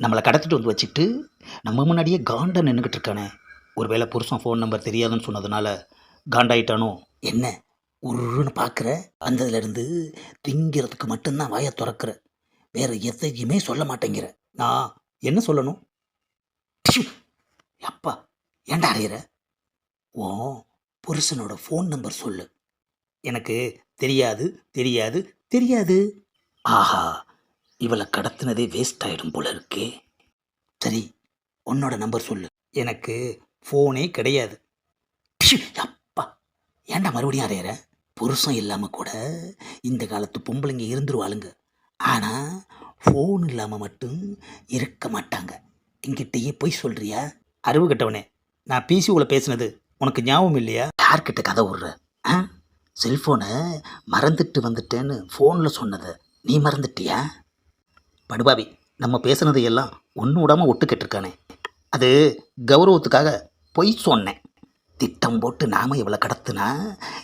நம்மளை கடத்திட்டு வந்து வச்சுட்டு நம்ம முன்னாடியே காண்டா நின்றுக்கிட்டு இருக்கானே. ஒருவேளை புருஷன் ஃபோன் நம்பர் தெரியாதுன்னு சொன்னதுனால காண்டாயிட்டானோ? என்ன? உருன்னு பார்க்குற. வந்ததுலேருந்து திங்கிறதுக்கு மட்டும்தான் வாயை திறக்கிற. வேற எதையுமே சொல்ல மாட்டேங்கிற. நான் என்ன சொல்லணும்? அப்பா ஏன்டா அறையிற ஓ புருஷனோட ஃபோன் நம்பர் சொல்லு. எனக்கு தெரியாது தெரியாது தெரியாது. ஆஹா! இவளை கடத்தினதே வேஸ்ட் ஆயிடும் போல இருக்கே. சரி உன்னோட நம்பர் சொல்லு. எனக்கு ஃபோனே கிடையாது. அப்பா. ஏன்டா மறுபடியும் அறையிற? புருஷன் இல்லாமல் கூட இந்த காலத்து பொம்பளைங்க இருந்துருவாளுங்க. ஆனால் ஃபோன் இல்லாமல் மட்டும் இருக்க மாட்டாங்க. என்கிட்டயே போய் சொல்கிறியா அறிவு கட்டவனே நான் பிசிஓல பேசினது உனக்கு ஞாபகம் இல்லையா? யார்கிட்ட கதை விடுற ஆ? செல்ஃபோனை மறந்துட்டு வந்துட்டேன்னு ஃபோனில் சொன்னதை நீ மறந்துட்டியா? படுபாவி நம்ம பேசுனது எல்லாம் ஒன்று விடாமல் ஒட்டு கேட்டிருக்கானே அது கௌரவத்துக்காக பொய் சொன்னேன். திட்டம் போட்டு நாம இவளை கடத்துனா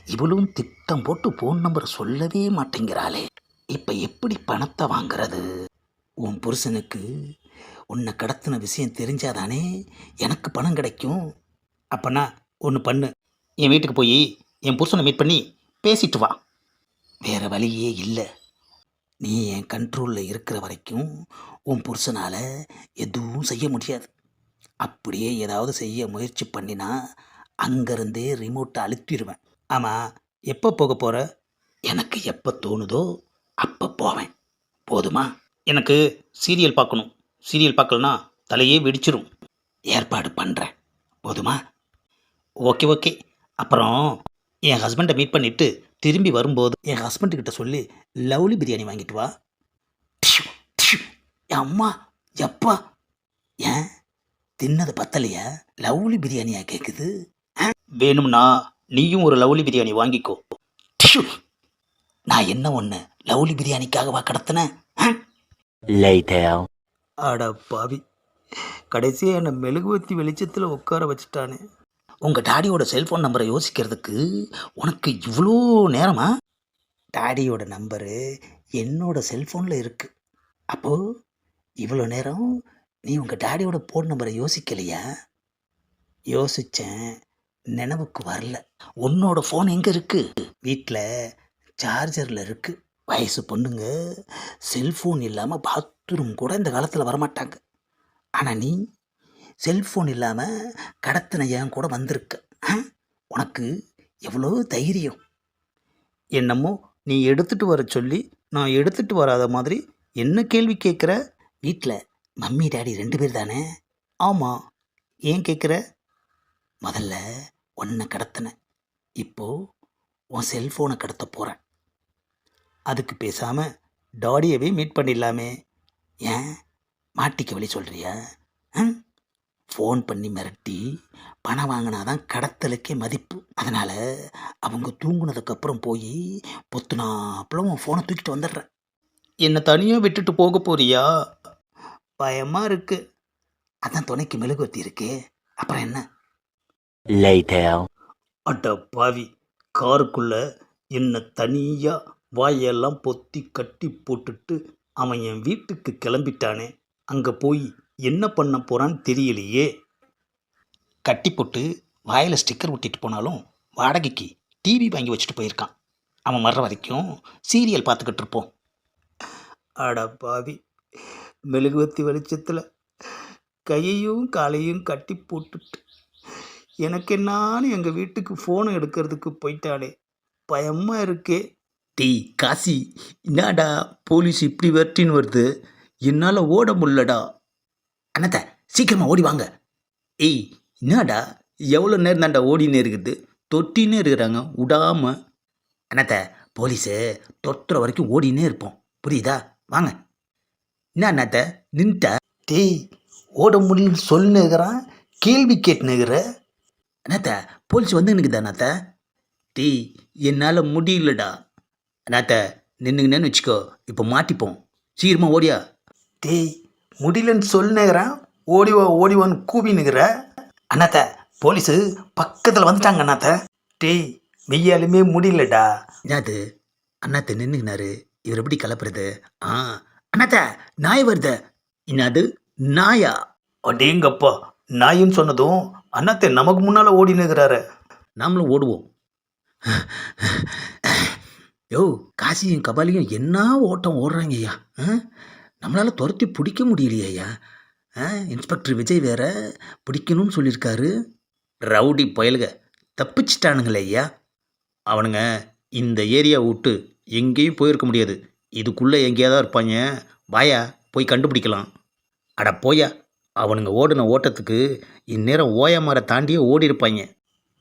இவளும் திட்டம் போட்டு ஃபோன் நம்பர் சொல்லவே மாட்டேங்கிறாளே. இப்போ எப்படி பணத்தை வாங்குறது? உன் புருஷனுக்கு உன்னை கடத்தின விஷயம் தெரிஞ்சாதானே எனக்கு பணம் கிடைக்கும். அப்போனா ஒன்று பண்ணு. என் வீட்டுக்கு போய் என் புருஷனை மீட் பண்ணி பேசிட்டு வா. வேறு வழியே இல்லை. நீ என் கண்ட்ரோலில் இருக்கிற வரைக்கும் உன் புருஷனால் எதுவும் செய்ய முடியாது. அப்படியே ஏதாவது செய்ய முயற்சி பண்ணினா அங்கேருந்தே ரிமோட்டை அழுத்திடுவேன். ஆமாம் எப்போ போக போகிற எனக்கு எப்போ தோணுதோ அப்போ போவேன். போதுமா? எனக்கு சீரியல் பார்க்கணும். சீரியல் பார்க்கலனா தலையே வெடிச்சிரும். ஏற்பாடு பண்ணுறேன் போதுமா? Okay okay. அப்புறம் என் ஹஸ்பண்டை மீட் பண்ணிவிட்டு திரும்பி வரும்போது என் ஹஸ்பண்டுக்கிட்ட சொல்லி லவ்லி பிரியாணி வாங்கிட்டு வா. அம்மா எப்பா? ஏன்? தின்னது பத்தலையா? லவ்லி பிரியாணியா கேட்குது வேணும்னா நீயும் ஒரு லவ்லி பிரியாணி வாங்கிக்கோ. நான் என்ன ஒன்று லவ்லி பிரியாணிக்காகவா கடத்தினேன். அட பாவி. கடைசியாக என்னை மெழுகுவத்தி வெளிச்சத்தில் உட்கார வச்சுட்டானே. உங்கள் டாடியோட செல்ஃபோன் நம்பரை யோசிக்கிறதுக்கு உனக்கு இவ்வளோ நேரமா? டாடியோட நம்பரு என்னோட செல்ஃபோனில் இருக்குது அப்போது இவ்வளோ நேரம் நீ உங்கள் டாடியோட ஃபோன் நம்பரை யோசிக்கலையா? யோசித்தேன் நினைவுக்கு வரல. உன்னோட ஃபோன் எங்கே இருக்குது வீட்டில் சார்ஜரில் இருக்குது வயசு பொண்ணுங்க செல்ஃபோன் இல்லாமல் பாத்ரூம் கூட இந்த காலத்தில் வரமாட்டாங்க. ஆனால் நீ செல்ஃபோன் இல்லாமல் கடத்தின என் கூட வந்திருக்க. உனக்கு எவ்வளோ தைரியம்? என்னமோ நீ எடுத்துட்டு வர சொல்லி நான் எடுத்துட்டு வராத மாதிரி என்ன கேள்வி கேட்குற? வீட்டில் மம்மி டாடி ரெண்டு பேர் தானே? ஆமாம் ஏன் கேட்குற? முதல்ல உன்னை கடத்தினேன் இப்போ உன் செல்ஃபோனை கடத்த போகிறேன் அதுக்கு பேசாமல் டாடியவே மீட் பண்ணிடலாமே. ஏன்? மாட்டிக்க வழி சொல்கிறியா ஃபோன் பண்ணி மிரட்டி பணம் வாங்கினாதான் கடத்தலுக்கே மதிப்பு. அதனால் அவங்க தூங்குனதுக்கப்புறம் போய் பொத்துனாப்புல உன் ஃபோனை தூக்கிட்டு வந்துடுறேன் என்னை தனியாக விட்டுட்டு போக போறியா? பயமாக இருக்கு. அதான் துணைக்கு மெழுகுவத்தி இருக்கே. அப்புறம் என்ன? Later. அட பாவி காருக்குள்ள என்னை தனியாக வாயெல்லாம் பொத்தி கட்டி போட்டுட்டு அவன் என் வீட்டுக்கு கிளம்பிட்டானே. அங்கே போய் என்ன பண்ண போகிறான்னு தெரியலையே. கட்டி போட்டு வாயில் ஸ்டிக்கர் ஒட்டிட்டு போனாலும் வாடகைக்கு டிவி வாங்கி வச்சுட்டு போயிருக்கான். அவன் வர்ற வரைக்கும் சீரியல் பார்த்துக்கிட்டு இருப்போம். அட பாவி. மெழுகுவத்தி வெளிச்சத்தில் கையையும் காலையும் கட்டி போட்டுட்டு எனக்கு என்னான்னு எங்கள் வீட்டுக்கு ஃபோனை எடுக்கிறதுக்கு போயிட்டாளே. பயமாக இருக்கே. டேய் காசி என்னடா போலீஸ் இப்படி வெட்டின்னு வருது? என்னால் ஓட முடியலடா. அண்ணத்த சீக்கிரமாக ஓடி வாங்க. ஏய் என்னடா? எவ்வளோ நேரம் தான்டா ஓடினே இருக்குது? தொட்டினே இருக்கிறாங்க விடாம அண்ணத்த போலீஸு தொட்டுற வரைக்கும் ஓடினே இருப்போம். புரியுதா? வாங்க. என்ன அண்ணாத்த? நின்ட்ட? டேய் ஓட முடியலன்னு சொல்லுங்கிறான் கேள்வி கேட்டுனுகிற அண்ணாத்த போலீஸ் வந்து நிற்குதா அண்ணாத்த? டேய் என்னால் முடியலடா. அண்ணாத்த நின்றுங்கன்னு வச்சுக்கோ இப்போ மாட்டிப்போம். சீக்கிரமா ஓடியா. டேய் முடியலன்னு சொல்லுங்கிறான் ஓடிவா ஓடிவான்னு கூவினுங்கிற அண்ணாத்த போலீஸு பக்கத்தில் வந்துட்டாங்க அண்ணாத்த. டேய் மெய்யாலுமே முடியலடா. என்னது? அண்ணாத்த நின்றுங்கினாரு இவர் எப்படி கலப்புறது ஆ அண்ணாத்த நாய் வருது. என்னது? நாயா? அடேங்கப்பா நாயின்னு சொன்னதும் அண்ணாத்தே நமக்கு முன்னால் ஓடினுக்கிறாரு நாமளும் ஓடுவோம். யோ காசியும் கபாலியும் என்ன ஓட்டம் ஓடுறாங்க ஐயா ஆ? நம்மளால் துரத்தி பிடிக்க முடியலையா ஐயா. ஆ, இன்ஸ்பெக்டர் விஜய் வேற பிடிக்கணும்னு சொல்லியிருக்காரு. ரவுடி புயலுக தப்பிச்சிட்டானுங்களே ஐயா. அவனுங்க இந்த ஏரியா விட்டு எங்கேயும் போயிருக்க முடியாது. இதுக்குள்ளே எங்கேயாவது இருப்பாங்க. வாயா போய் கண்டுபிடிக்கலாம். அட போயா அவனுங்க ஓடின ஓட்டத்துக்கு இந்நேரம் ஓயமரை தாண்டியே ஓடி இருப்பாங்க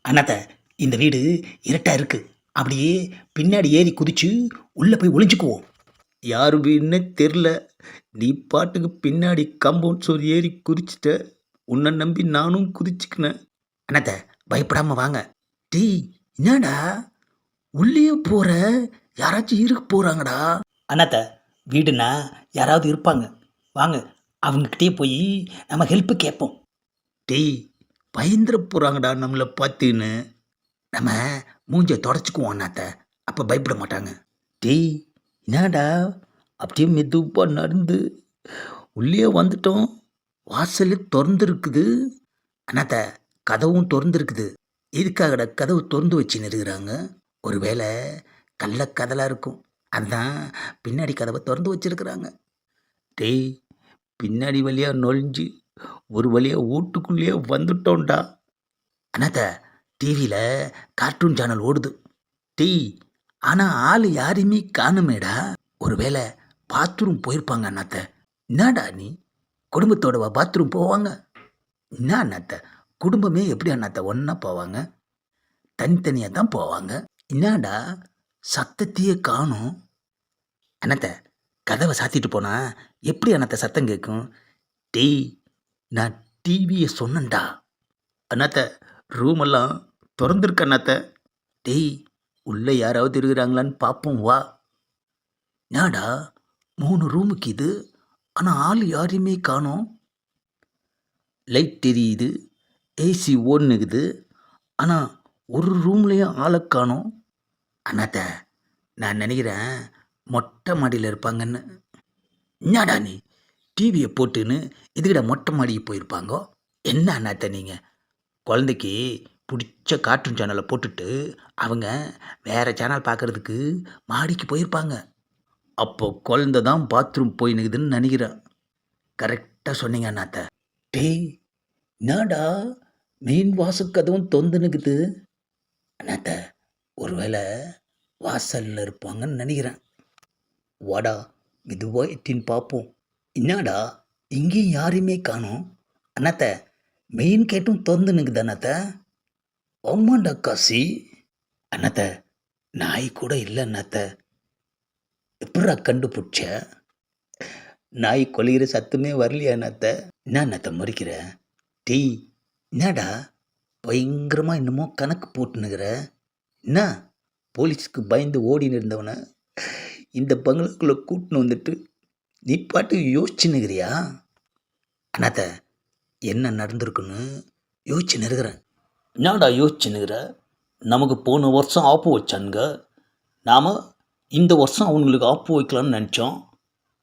அண்ணாத்த இந்த வீடு இருட்டாக இருக்குது அப்படியே பின்னாடி ஏறி குதிச்சு உள்ளே போய் ஒளிஞ்சுக்குவோம். யார் வீடுன்னே தெரில நீ பாட்டுக்கு பின்னாடி கம்பவுண்ட் சோறு ஏறி குதிச்சிட்ட. உன்னை நம்பி நானும் குதிச்சுக்கினேன். அண்ணாத்த பயப்படாம வாங்க. டேய் என்னடா? உள்ளே போற யாராச்சும் இருக்க போறாங்கடா. அண்ணாத்த வீடுனா யாராவது இருப்பாங்க. வாங்க அவங்கக்கிட்டே போய் நம்ம ஹெல்ப்பு கேட்போம் டேய் பயந்துட போகிறாங்கடா நம்மளை பார்த்துன்னு. நம்ம மூஞ்சை தொடச்சிக்குவோம் அண்ணாத்த. அப்போ பயப்பட மாட்டாங்க. டேய் என்னடா? அப்படியே மெதுவாக நடந்து உள்ளே வந்துட்டோம். வாசல் திறந்துருக்குது. அண்ணாத்த கதவும் திறந்துருக்குது. எதுக்காகடா கதவு திறந்து வச்சு இருக்கிறாங்க ஒருவேளை கள்ள கதலாக இருக்கும். அதுதான் பின்னாடி கதவை திறந்து வச்சிருக்கிறாங்க. டேய் பின்னாடி வழியாக நொழிஞ்சு ஒரு வழியாக வீட்டுக்குள்ளேயே வந்துட்டோம்டா. அண்ணாத்த டிவியில் கார்ட்டூன் சேனல் ஓடுது. டேய் ஆனால் ஆள் யாரையுமே காணுமேடா. ஒருவேளை பாத்ரூம் போயிருப்பாங்க அண்ணாத்த. என்னடா நீ? குடும்பத்தோட பாத்ரூம் போவாங்க. என்ன அண்ணாத்த? குடும்பமே எப்படி அண்ணாத்த? ஒன்றா போவாங்க? தனித்தனியாக தான் போவாங்க. என்னடா? சத்தத்தையே காணும். அண்ணாத்த கதவை சாத்திட்டு போனா எப்படி அண்ணாத்த சத்தம் கேட்கும்? டேய் நான் டிவியை சொன்னேன்டா. அண்ணாத்த ரூமெல்லாம் திறந்துருக்க அண்ணாத்த. டேய் உள்ளே யாராவது இருக்கிறாங்களான்னு பார்ப்போம் வா. என்னடா? மூணு ரூமுக்கு இது. ஆனால் ஆள் யாரையுமே காணோம். லைட் தெரியுது. ஏசி ஓடுனுக்குது. ஆனால் ஒரு ரூம்லேயும் ஆளை காணோம். அண்ணாத்த நான் நினைக்கிறேன் மொட்டை மாடியில் இருப்பாங்கன்னு. என்னடா நீ? டிவியை போட்டுன்னு இதுக்கிட்ட மொட்டை மாடிக்கு போயிருப்பாங்கோ? என்ன அண்ணாத்த நீங்கள் குழந்தைக்கு பிடிச்ச கார்ட்டூன் சேனலை போட்டுட்டு அவங்க வேறு சேனல் பார்க்குறதுக்கு மாடிக்கு போயிருப்பாங்க. அப்போ குழந்த தான் பாத்ரூம் போய் நிற்குதுன்னு நினைக்கிறேன் கரெக்டாக சொன்னீங்க அண்ணாத்த. டேய் என்னடா மெயின் வாசக்கதவும் தொந்து நிற்குது அண்ணாத்த ஒருவேளை வாசலில் இருப்பாங்கன்னு நினைக்கிறேன். வாடா மெதுவாக எட்டின்னு பார்ப்போம் என்னடா இங்கேயும் யாரையுமே காணோம்? அண்ணாத்த மெயின் கேட்டும் திறந்து நிற்குது அண்ணாத்த. ஆமாண்டா காசி. அண்ணாத்த நாய் கூட இல்லை அண்ணாத்த. எப்படா கண்டுபிடிச்ச? நாய் கொலைகிற சத்தமே வரலையா அண்ணாத்த? என்ன அண்ணாத்த முறிக்கிற? டீ என்னடா? பயங்கரமாக என்னமோ கணக்கு போட்டுனுக்கிற. என்ன? போலீஸுக்கு பயந்து ஓடின்னு இருந்தவனை இந்த பங்களாக்குள்ளே கூட்டின்னு வந்துட்டு நீ பாட்டு யோசிச்சுன்னுக்கிறியா? அண்ணாத்த என்ன நடந்திருக்குன்னு யோசிச்சுன்னு இருக்கிறேன் என்னடா யோசிச்சுன்னுக்கிற? நமக்கு போன வருஷம் ஆப்பு வச்சானுங்க. நாம் இந்த வருஷம் அவங்களுக்கு ஆப்பு வைக்கலாம்னு நினச்சோம்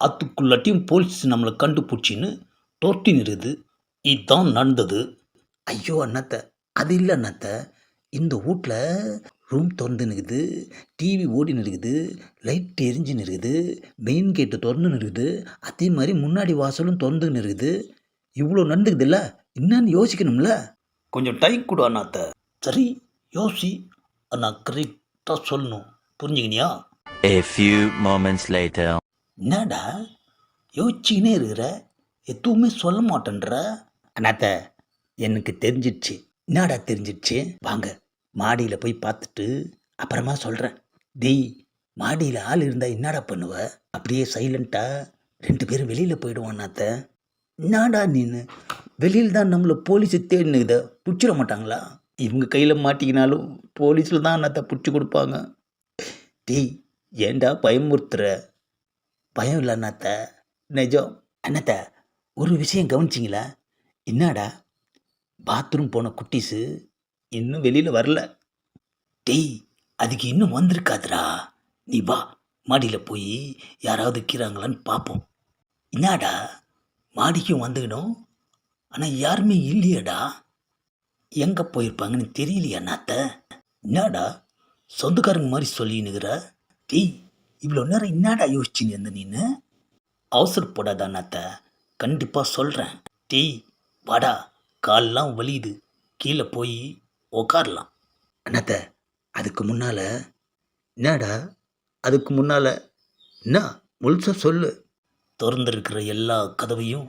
அதுக்குள்ளாட்டியும் போலீஸ் நம்மளை கண்டுபிடிச்சின்னு தொட்டி நிறுது. இதுதான் நடந்தது. ஐயோ அண்ணாத்த. அது இல்லை அண்ணாத்த. இந்த வீட்டில் ரூம் திறந்து நிற்குது. டிவி ஓடி இருக்குது லைட் எரிஞ்சு இருக்குது மெயின் கேட்டு திறந்து இருக்குது அதே மாதிரி முன்னாடி வாசலும் திறந்து இருக்குது இவ்வளோ நடந்துக்குதுல்ல என்னன்னு யோசிக்கணும்ல? கொஞ்சம் டைம் கொடு அண்ணாத்த. சரி யோசி. அண்ணா கரெக்டாக சொல்லணும். புரிஞ்சுக்கினியா? A few moments later. என்னடா? யோசிச்சுக்கினே இருக்கிற? எதுவுமே சொல்ல மாட்டேன்ற? அண்ணாத்த எனக்கு தெரிஞ்சிடுச்சு. என்னடா தெரிஞ்சிடுச்சு? வாங்க மாடியில் போய் பார்த்துட்டு அப்புறமா சொல்கிறேன் டெய் மாடியில் ஆள் இருந்தால் என்னடா பண்ணுவ? அப்படியே சைலண்ட்டாக ரெண்டு பேரும் வெளியில் போயிடுவான் அண்ணாத்த. என்னடா நீனு? வெளியில் தான் நம்மளை போலீஸை தேடினுக்குத பிடிச்சிட மாட்டாங்களா? இவங்க கையில் மாட்டிக்கினாலும் போலீஸில் தான் அண்ணாத்த பிடிச்சி கொடுப்பாங்க. டெய் ஏன்டா பயமுறுத்துற? பயம் இல்லை அண்ணாத்த நிஜம் அண்ணாத்த ஒரு விஷயம் கவனிச்சிங்களா? என்னடா? பாத்ரூம் போன குட்டீஸு இன்னும் வெளியில் வரல. டேய் அதுக்கு இன்னும் வந்திருக்காதுடா. நீ வா மாடியில் போய் யாராவது இருக்கிறாங்களான்னு பார்ப்போம் என்னடா? மாடிக்கும் வந்துக்கணும். ஆனால் யாருமே இல்லையேடா. எங்கே போயிருப்பாங்கன்னு தெரியலையா நாத்த என்னடா? சொந்தக்காரங்க மாதிரி சொல்லினுக்கிற டேய் இவ்வளோ நேரம் என்னடா யோசிச்சுன்னு இருந்த நீனு? அவசரப்படாதா நாத்த கண்டிப்பாக சொல்கிறேன் டேய் வாடா கால்லாம் வலியுது. கீழே போய் உக்காரலாம். அண்ணாத்த அதுக்கு முன்னால் என்னடா அதுக்கு முன்னால் என்ன முழுசாக சொல்லு. திறந்திருக்கிற எல்லா கதவையும்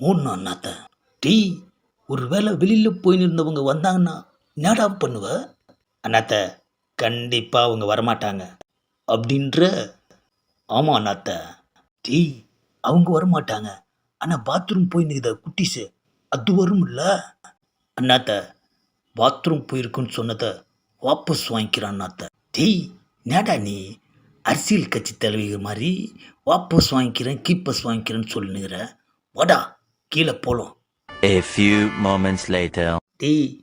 மூடணும் அண்ணாத்த. டீ ஒரு வேளை வெளியில் போயின்னு இருந்தவங்க வந்தாங்கன்னா என்னடா பண்ணுவ? அண்ணாத்த கண்டிப்பாக அவங்க வரமாட்டாங்க. அப்படின்ற ஆமாம் அண்ணாத்த. டேய் அவங்க வரமாட்டாங்க. ஆனால் பாத்ரூம் போய் நிற்கிற குட்டிஸு அது வரும்ல? அண்ணாத்த பாத்ரூம் போயிருக்குன்னு சொன்னதை வாபஸ் வாங்கிக்கிறான் அண்ணாத்த. டேய் நேடா நீ? அரசியல் கட்சி தலைவிகள் மாதிரி வாபஸ் வாங்கிக்கிறேன் கீப்பஸ் வாங்கிக்கிறேன்னு சொல்லுங்கிற வாடா கீழே போகலாம் A few moments later. டேய்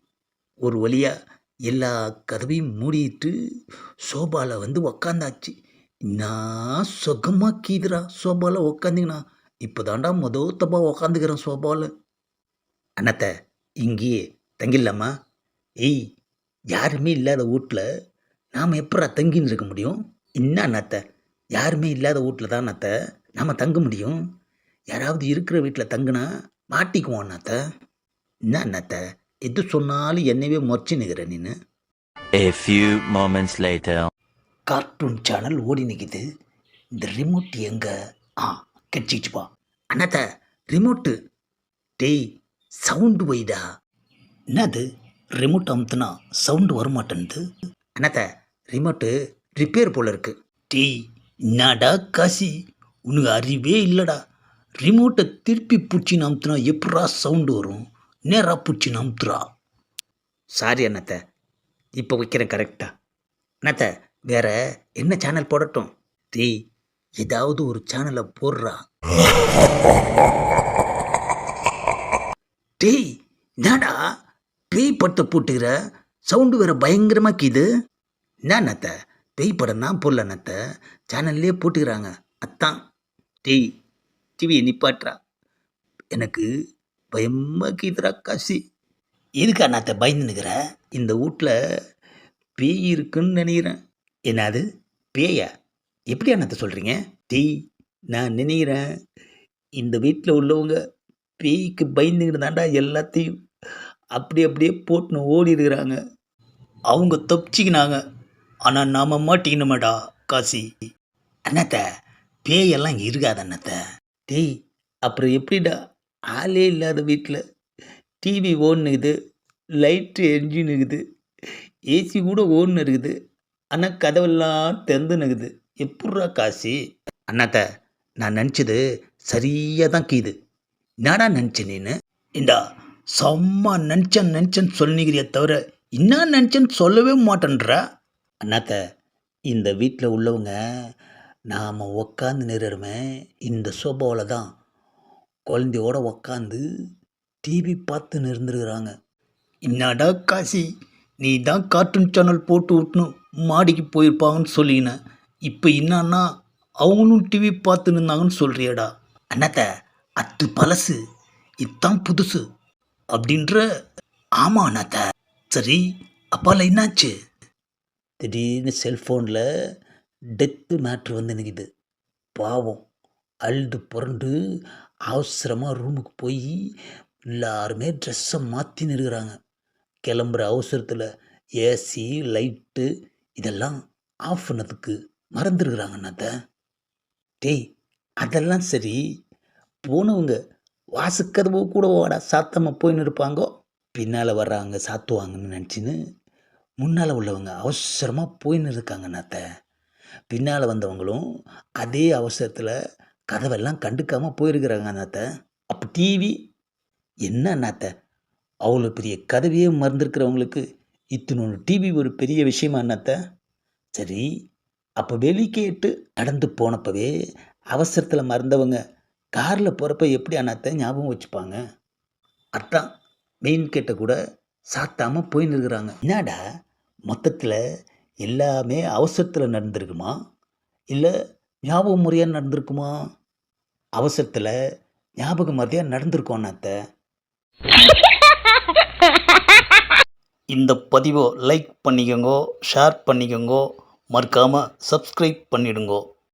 ஒரு வழியா எல்லா கதவையும் மூடிட்டு சோபாவில் வந்து உக்காந்தாச்சு. நான் சுகமாக கீதுரா சோபாவில் உக்காந்திங்கண்ணா இப்போ தாண்டா மொதல் தப்பா உக்காந்துக்கிறேன் சோபாவில் அண்ணாத்த இங்கேயே தங்கிடலாமா? ஏய் யாருமே இல்லாத வீட்டில் நாம் எப்படா தங்கின்னு இருக்க முடியும்? என்ன அண்ணாத்த யாருமே இல்லாத வீட்டில் தான் அண்ணாத்த நாம் தங்க முடியும்? யாராவது இருக்கிற வீட்டில் தங்குனா மாட்டிக்குவோம் அண்ணாத்த. என்ன அண்ணாத்த? எது சொன்னாலும் என்னவே முறைச்சு நிற்கிற நீனு. A few moments later. Cartoon channel ஓடி நிற்கிது இந்த ரிமோட் எங்க? ஆ கட்சிச்சுப்பா அண்ணாத்த ரிமோட்டு டேய் சவுண்டு வைடா. என்னது? ரிமோட் அமுத்துனா சவுண்டு வரமாட்டேன்து அண்ணாத்த ரிமோட்டு ரிப்பேர் போல இருக்கு. டேய் என்னடா காசி? உனக்கு அறிவே இல்லைடா. ரிமோட்டை திருப்பி பிடிச்சின்னு அமுத்துனா எப்படா சவுண்டு வரும்? நேராக பிடிச்சி அமுத்துறா சாரி அண்ணாத்த. இப்போ வைக்கிறேன் கரெக்டாக அண்ணாத்த வேற என்ன சேனல் போடட்டும்? டேய் ஏதாவது ஒரு சேனலை போடுறா. டேய் என்னடா? பேய் படத்தை போட்டுக்கிற? சவுண்டு வேற பயங்கரமாக கீது என்ன நத்த பேய் படம் தான் போடல நத்த சேனல்லே போட்டுக்கிறாங்க. அத்தான் டேய் டிவியை நிப்பாட்டுறா. எனக்கு பயமாக கீதுரா காசி. எதுக்கு அண்ணாத்த பயந்து நிற்கிற இந்த வீட்டில் பேய் இருக்குன்னு நினைக்கிறேன். என்னது? பேயா? எப்படி அண்ணாத்த சொல்கிறீங்க டேய் நான் நினைக்கிறேன் இந்த வீட்டில் உள்ளவங்க பேய்க்கு பயந்துக்கிட்டு தாண்டா எல்லாத்தையும் அப்படி அப்படியே போட்டுன்னு ஓடி இருக்கிறாங்க. அவங்க தப்பிச்சிக்கினாங்க. ஆனால் நாம் மாட்டிக்கணுமாடா காசி. அண்ணாத்த பேயெல்லாம் இருக்காது அண்ணாத்த. டேய் அப்புறம் எப்படிடா ஆளே இல்லாத வீட்டில் டிவி ஓடுனுக்குது லைட்டு எரிஞ்சுன்னு இருக்குது ஏசி கூட ஓடுன்னு இருக்குது ஆனால் கதவெல்லாம் திறந்துனுக்குது எப்பட்றா காசி? அண்ணாத்த நான் நினச்சது சரியாக தான் கீது. என்னடா நினச்ச நீனு? இந்தா செம்ம நினச்சேன் நினச்சேன்னு சொல்லிக்கிறிய தவிர என்ன நினச்சேன்னு சொல்லவே மாட்டேன்றா? அண்ணாத்த இந்த வீட்டில் உள்ளவங்க நாம் உக்காந்து நிறுறமே இந்த சோபாவில் தான் குழந்தையோட உக்காந்து டிவி பார்த்து நிறுந்துருக்குறாங்க என்னடா காசி நீ தான் கார்ட்டூன் சேனல் போட்டு விட்டணும் மாடிக்கு போயிருப்பாங்கன்னு சொல்லினேன் இப்போ என்னன்னா அவங்களும் டிவி பார்த்து நின்னாங்கன்னு சொல்கிறியடா அண்ணாத்த அத்து பழசு. இதுதான் புதுசு. அப்படின்ற ஆமாம் அண்ணாத்த. சரி அப்பால என்னாச்சு? திடீர்னு செல்ஃபோனில் டெத்து மேட்ரு வந்து நிற்கிது பாவம் அழுது புரண்டு அவசரமாக ரூமுக்கு போய் எல்லாருமே ட்ரெஸ்ஸை மாற்றின்னு இருக்கிறாங்க கிளம்புற அவசரத்தில் ஏசி லைட்டு இதெல்லாம் ஆஃப் பண்ணதுக்கு மறந்துருக்குறாங்கண்ணாத்த டேய் அதெல்லாம் சரி. போனவங்க வாசுக்கதவு கூட வாடா சாத்தாமல் போயின்னு இருப்பாங்கோ. பின்னால் வர்றாங்க சாத்துவாங்கன்னு நினச்சின்னு முன்னால் உள்ளவங்க அவசரமாக போயின்னு இருக்காங்கண்ணாத்த பின்னால் வந்தவங்களும் அதே அவசரத்தில் கதவெல்லாம் கண்டுக்காமல் போயிருக்கிறாங்க அண்ணாத்த அப்போ டிவி என்ன அண்ணாத்த அவ்வளோ பெரிய கதவையே மறந்துருக்கிறவங்களுக்கு இத்தினொன்று டிவி ஒரு பெரிய விஷயமா அண்ணாத்த சரி அப்போ வெளிக்கேட்டு நடந்து போனப்பவே அவசரத்தில் மறந்தவங்க காரில் போகிறப்ப எப்படி அண்ணாத்த ஞாபகம் வச்சுப்பாங்க? அதான் மெயின் கேட்டை கூட சாத்தாமல் போயின்னு இருக்கிறாங்க. என்னடா மொத்தத்தில் எல்லாமே அவசரத்தில் நடந்திருக்குமா? இல்லை ஞாபகம் முறையாக நடந்திருக்குமா? அவசரத்தில் ஞாபகம் மதியாக நடந்திருக்கோம் அத்தை இந்த பதிவை லைக் பண்ணிக்கோங்க ஷேர் பண்ணிக்கோங்க மறக்காமல் சப்ஸ்கிரைப் பண்ணிடுங்கோ.